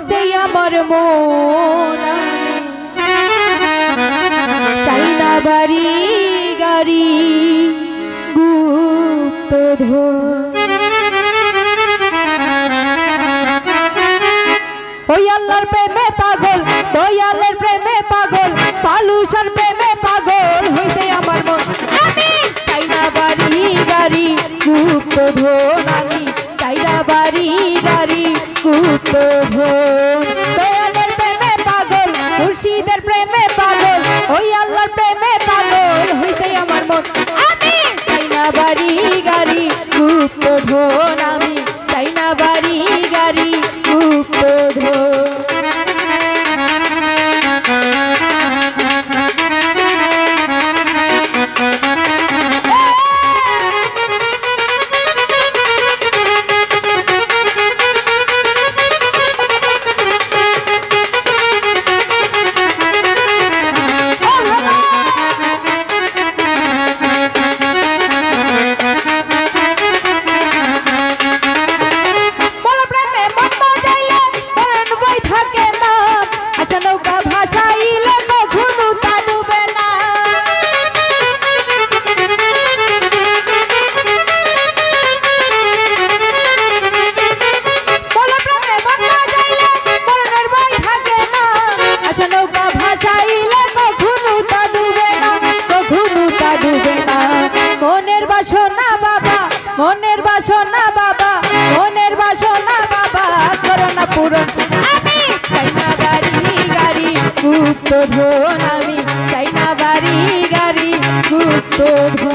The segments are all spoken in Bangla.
যাইতে আমার মন চাই না বাড়ি, গাড়ি, গুপ্ত ওই আল্লাহর প্রেমে পাগল দয়ালের প্রেমে পাগল পালুসার প্রেমে পাগল হইতে আমার মন। বাড়ি, গাড়ি, গুপ্ত আমি বাড়ি, গাড়ি সুখ বাসনা বাবা, মনের বাসনা বাবা, মনের বাসনা বাবা করোনা পূরণ। আমি চাইনা বাড়ি গাড়ি গাড়ি গুপ্ত ধন আমি চাইনা বাড়ি গাড়ি গুপ্ত ধন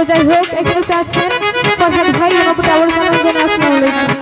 তো যাই হোক এখানে আছেন। ফরহাদ ভাই আমাকে টাওয়ার মানার জন্য আসসালামু আলাইকুম।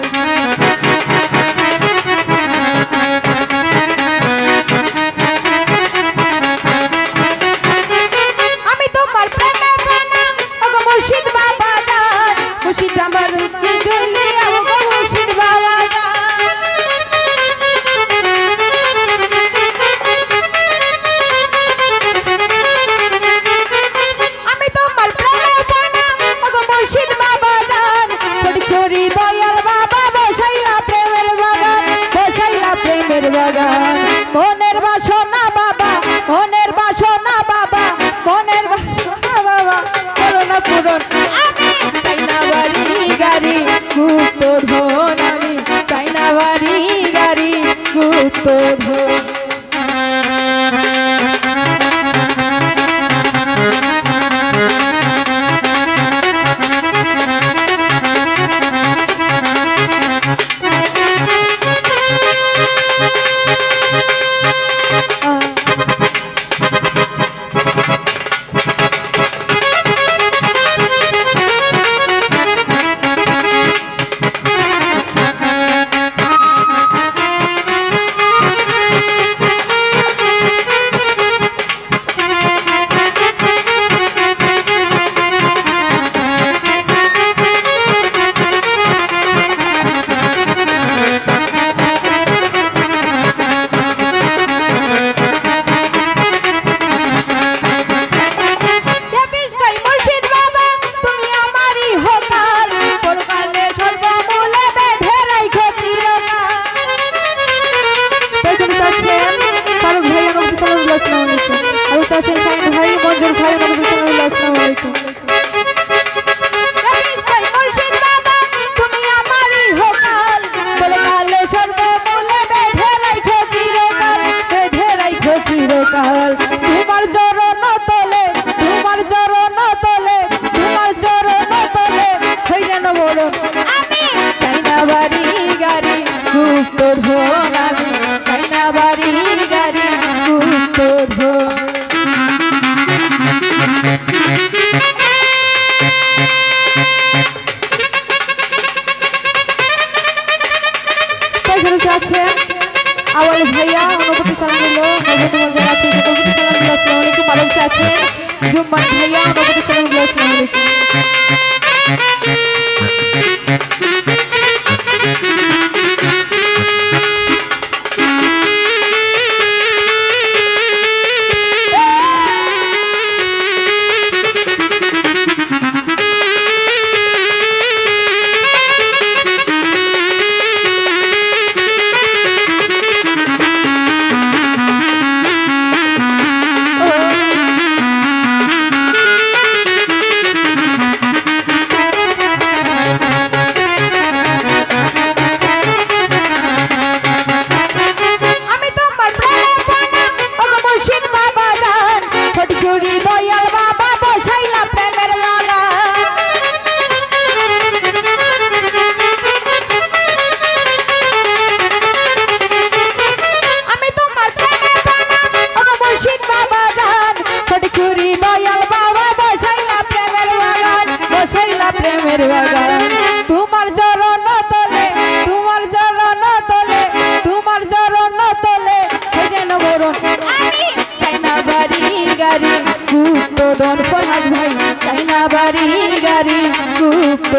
জুম্মান ভাইয়া আমাদেরকে সালাম আসসালামু আলাইকুম ফুলের বাগান তোমার তলে, তোমার চরণ তলে, তোমার চরণ তলে যেন বরণ আমি চাই না গাড়ি গুপ্ত দন পলাশ ভাই চাই বাড়ি গাড়ি গুপ্ত